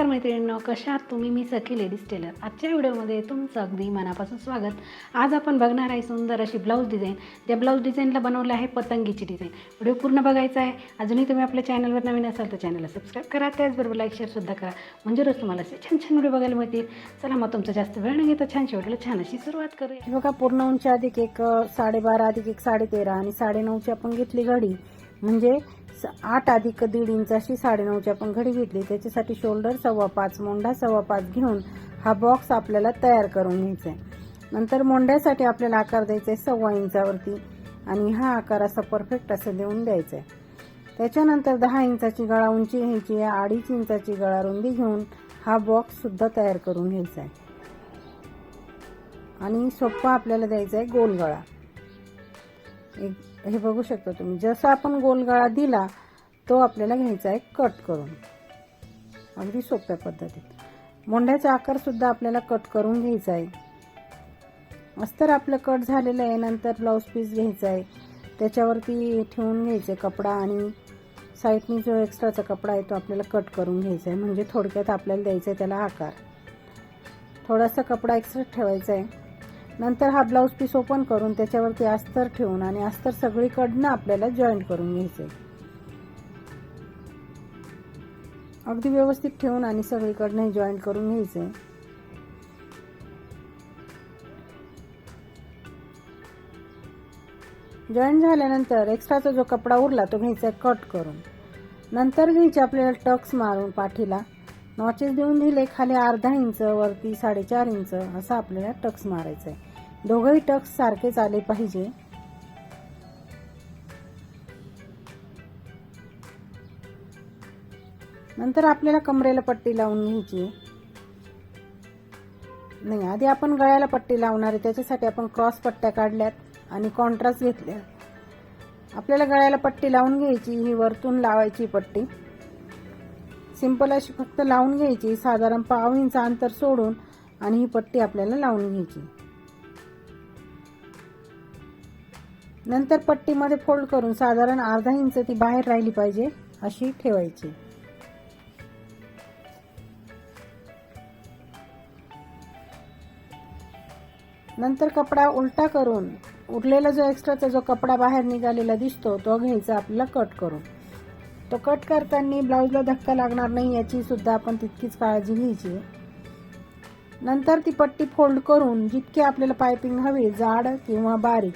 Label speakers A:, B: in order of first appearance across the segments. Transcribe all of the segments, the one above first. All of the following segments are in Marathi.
A: नमस्कार मैत्रिणींनो कशा आहात तुम्ही? मी सखी लेडीज टेलर. आजच्या व्हिडिओमध्ये तुमचं अगदी मनापासून स्वागत. आज आपण बघणार आहे सुंदर अशी ब्लाऊज डिझाईन. त्या ब्लाऊज डिझाईनला बनवलं आहे पतंगीची डिझाईन. व्हिडिओ पूर्ण बघायचा आहे. अजूनही तुम्ही आपल्या चॅनलवर नवीन असाल तर चॅनलला सबस्क्राईब करा. त्याचबरोबर लाईक शेअरसुद्धा करा. म्हणजे रोज तुम्हाला असे छान छान व्हिडिओ बघायला मिळतील. चला मग तुमचा जास्त वेळ न घेता छान शेवटला छान अशी सुरुवात करूया. बघा पूर्ण उंची अधिक एक साडेबारा अधिक एक साडेतेरा आणि साडेनऊची आपण घेतली घडी म्हणजे आठ अधिक दीड इंच अशी साडेनऊची आपण घडी घेतली. त्याच्यासाठी शोल्डर सव्वा पाच मोंढा सव्वा पाच घेऊन हा बॉक्स आपल्याला तयार करून घ्यायचा आहे नंतर मोंढ्यासाठी आपल्याला आकार द्यायचा आहे सव्वा इंचावरती आणि हा आकार असा परफेक्ट असं देऊन द्यायचा आहे त्याच्यानंतर दहा इंचाची गळा उंची घ्यायची आहे. अडीच इंचाची गळा रुंदी घेऊन हा बॉक्ससुद्धा तयार करून घ्यायचा आहे आणि सोप्पा आपल्याला द्यायचा आहे गोल गळा. हे बघू शकता तुम्ही. जसा आपण गोलगाळा दिला तो आपल्याला घ्यायचा आहे कट करून. अगदी सोप्या पद्धतीत. मोंढ्याचा आकारसुद्धा आपल्याला कट करून घ्यायचा आहे. अस्तर आपलं कट झालेलं आहे नंतर ब्लाऊज पीस घ्यायचा आहे. त्याच्यावरती ठेवून घ्यायचं कपडा आणि साईडनी जो एक्स्ट्राचा कपडा आहे तो आपल्याला कट करून घ्यायचा आहे. म्हणजे थोडक्यात आपल्याला द्यायचा आहे त्याला आकार. थोडासा कपडा एक्स्ट्रा ठेवायचा आहे. नंतर हा ब्लाऊज पीस ओपन करून त्याच्यावरती अस्तर ठेवून आणि अस्तर सगळीकडनं आपल्याला जॉईंट करून घ्यायचं अगदी व्यवस्थित ठेवून आणि सगळीकडनं हे जॉईंट करून घ्यायचं जॉईंट झाल्यानंतर एक्स्ट्राचा जो कपडा उरला तो घ्यायचा आहे कट करून. नंतर घ्यायचे आपल्याला टक्स मारून पाठीला. नॉचेस देऊन दिले खाली अर्धा इंच वरती साडेचार इंच असा आपल्याला टक्स मारायचं आहे दोघंही टक्स सारखेच आले पाहिजे. नंतर आपल्याला कमरेला पट्टी लावून घ्यायची. नाही आधी आपण गळ्याला पट्टी लावणार आहे त्याच्यासाठी आपण क्रॉस पट्ट्या काढल्यात आणि कॉन्ट्रास्ट घेतल्या आपल्याला गळ्याला पट्टी लावून घ्यायची ही वरतून लावायची पट्टी. सिंपल अशी फक्त लावून घ्यायची साधारण पाव इंच अंतर सोडून आणि ही पट्टी आपल्याला लावून घ्यायची. नंतर पट्टीमध्ये फोल्ड करून साधारण अर्धा इंच ती बाहेर राहिली पाहिजे अशी ठेवायची. नंतर कपडा उलटा करून उरलेला जो एक्स्ट्राचा जो कपडा बाहेर निघालेला दिसतो तो घ्यायचा आपल्याला कट करून. तो कट करताना ब्लाऊजला धक्का लागणार नाही याची सुद्धा आपण तितकीच काळजी घ्यायची. नंतर ती पट्टी फोल्ड करून जितकी आपल्याला पायपिंग हवी जाड किंवा बारीक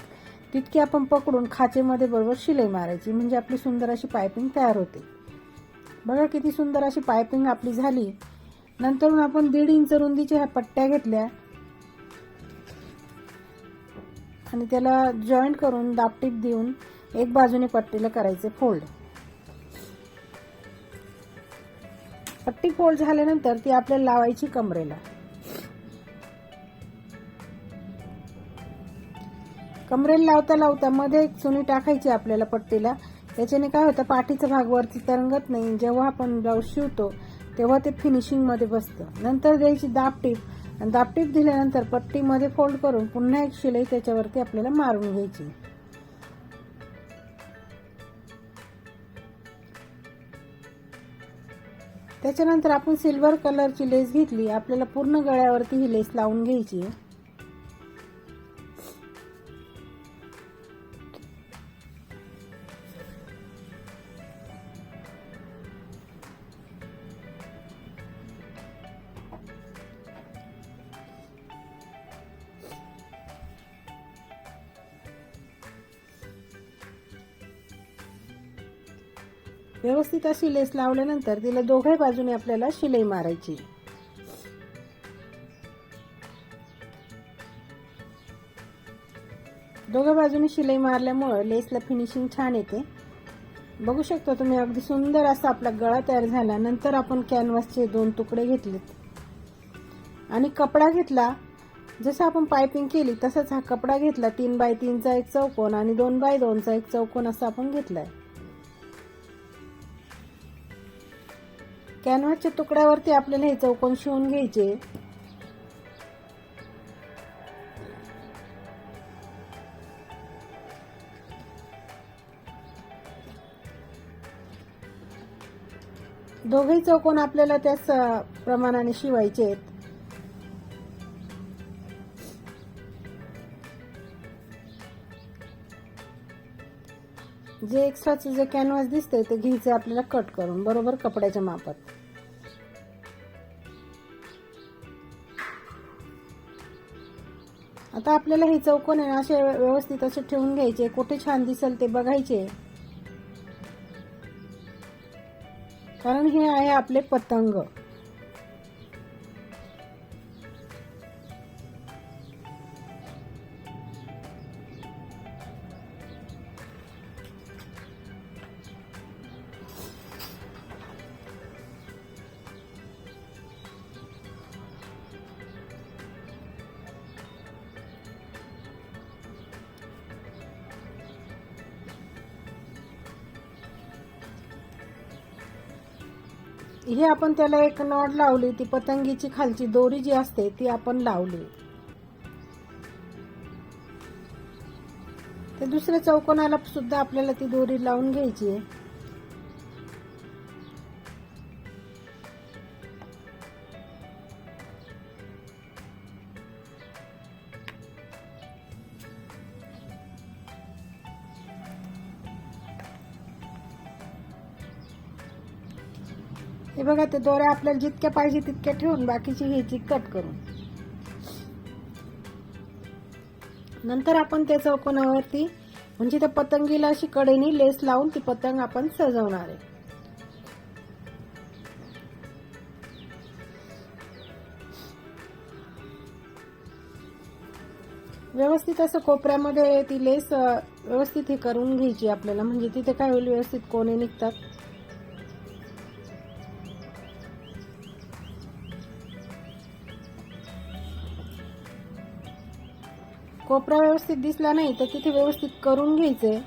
A: तितकी आपण पकडून खाचेमध्ये बरोबर शिलाई मारायची. म्हणजे आपली सुंदर अशी पायपिंग तयार होते. बघा किती सुंदर अशी पायपिंग आपली झाली. नंतरून आपण दीड इंच रुंदीच्या ह्या पट्ट्या घेतल्या. आणि त्याला जॉईंट करून दापटीप देऊन एक बाजूने पट्टीला करायचे फोल्ड पट्टी फोल्ड झाल्यानंतर ती आपल्याला लावायची कमरेला. कमरेला लावता लावता मध्ये एक चुनी टाकायची आपल्याला पट्टीला. त्याच्याने काय होतं पाठीचा भाग वरती तरंगत नाही. जेव्हा आपण ब्लाऊज शिवतो तेव्हा ते फिनिशिंगमध्ये बसतं. नंतर द्यायची दापटीप आणि दापटीप दिल्यानंतर पट्टीमध्ये फोल्ड करून पुन्हा एक शिलाई त्याच्यावरती आपल्याला मारून घ्यायची. त्याच्यानंतर आपण सिल्वर कलरची लेस घेतली. आपल्याला पूर्ण गळ्यावरती ही लेस लावून घ्यायची व्यवस्थित अशी लेस लावल्यानंतर तिला दोघे बाजूने आपल्याला शिलाई मारायची. दोघ्या बाजूने शिलाई मारल्यामुळं लेसला फिनिशिंग छान येते. बघू शकता तुम्ही अगदी सुंदर असा आपला गळा तयार झाला. नंतर आपण कॅनव्हासचे दोन तुकडे घेतलेत. आणि कपडा घेतला. जसं आपण पायपिंग केली तसंच हा कपडा घेतला. तीन बाय तीनचा एक चौकोन आणि दोन बाय दोनचा एक चौकोन असा आपण घेतलाय. कॅनव्हासच्या तुकड्यावरती आपल्याला हे चौकोन शिवून घ्यायचे. दोघेही चौकोन आपल्याला त्याच प्रमाणाने शिवायचे आहेत. जे एक्स्ट्राचं जे कॅनव्हास दिसतंय ते घ्यायचं आपल्याला कट करून बरोबर? कपड्याच्या मापात. आता आपल्याला हे चौकोन आहे असे व्यवस्थित असे ठेवून घ्यायचे. कुठे छान दिसेल ते बघायचे. कारण हे आहे आपले पतंग. हे आपण त्याला एक नॉड लावली ती पतंगीची खालची दोरी जी असते ती आपण लावली. ते दुसऱ्या चौकोनाला सुद्धा आपल्याला ती दोरी लावून घ्यायची आहे. हे बघा ते दोऱ्या आपल्याला जितक्या पाहिजे तितक्या ठेवून बाकीची घ्यायची कट करून. नंतर आपण त्या चौकोनावरती म्हणजे त्या पतंगीला अशी कडेनी लेस लावून ती पतंग आपण सजवणार आहे. व्यवस्थित असं कोपऱ्यामध्ये ती लेस व्यवस्थित हे करून घ्यायची आपल्याला. म्हणजे तिथे काय होईल व्यवस्थित कोणे निघतात. कोपरा व्यवस्थित दिसला नाही तर तिथे व्यवस्थित करून घ्यायचे.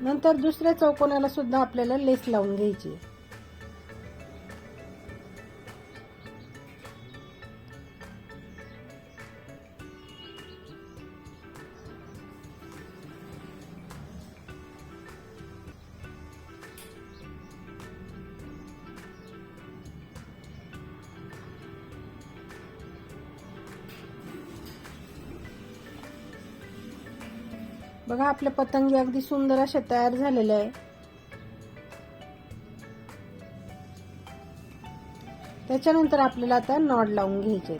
A: नंतर दुसऱ्या चौकोनाला सुद्धा आपल्याला लेस लावून घ्यायची. बघा आपल्या पतंगी अगदी सुंदर अशा तयार झालेल्या आहे. त्याच्यानंतर आपल्याला आता नॉड लावून घ्यायचे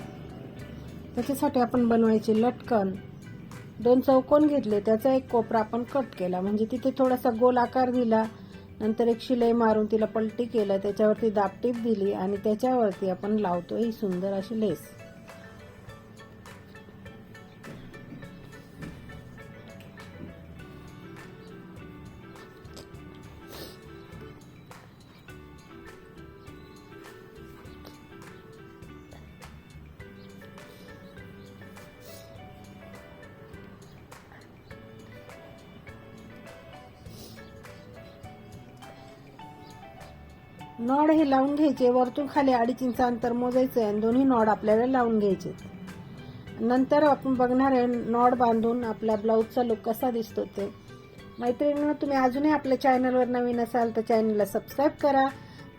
A: त्याच्यासाठी आपण बनवायचे लटकन. दोन चौकोन घेतले त्याचा एक कोपरा आपण कट केला. म्हणजे तिथे थोडासा गोल आकार दिला नंतर एक शिलाई मारून तिला पलटी केलं त्याच्यावरती दापटीप दिली आणि त्याच्यावरती आपण लावतो ही सुंदर अशी लेस. नॉड हे लावून घ्यायचे वरतून खाली अडीच इंच अंतर मोजायचं आणि दोन्ही नॉड आपल्याला लावून घ्यायचे. नंतर आपण बघणार आहे नॉड बांधून आपल्या ब्लाऊजचा लुक कसा दिसतो ते. मैत्रिणींनो तुम्ही अजूनही आपल्या चॅनलवर नवीन असाल तर चॅनलला सबस्क्राईब करा.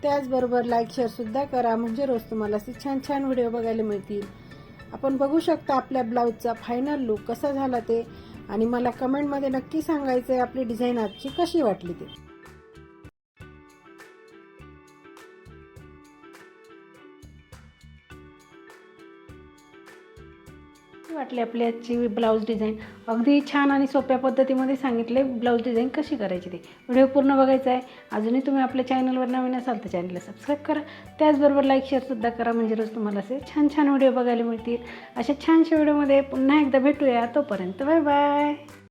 A: त्याचबरोबर लाईक शेअरसुद्धा करा. म्हणजे रोज तुम्हाला असे छान छान व्हिडिओ बघायला मिळतील. आपण बघू शकता आपल्या ब्लाऊजचा फायनल लुक कसा झाला ते. आणि मला कमेंटमध्ये नक्की सांगायचं आहे आपली डिझाईन आजची कशी वाटली ते.
B: वाटली आपली आजची ब्लाऊज डिझाईन. अगदी छान आणि सोप्या पद्धतीमध्ये सांगितले ब्लाऊज डिझाईन कशी करायची ते. व्हिडिओ पूर्ण बघायचा आहे. अजूनही तुम्ही आपल्या चॅनलवर नवीन असाल तर चॅनलला सबस्क्राईब करा. त्याचबरोबर लाईक शेअरसुद्धा करा. म्हणजे रोज तुम्हाला असे छान छान व्हिडिओ बघायला मिळतील. अशा छानशा व्हिडिओमध्ये पुन्हा एकदा भेटूया. तोपर्यंत बाय बाय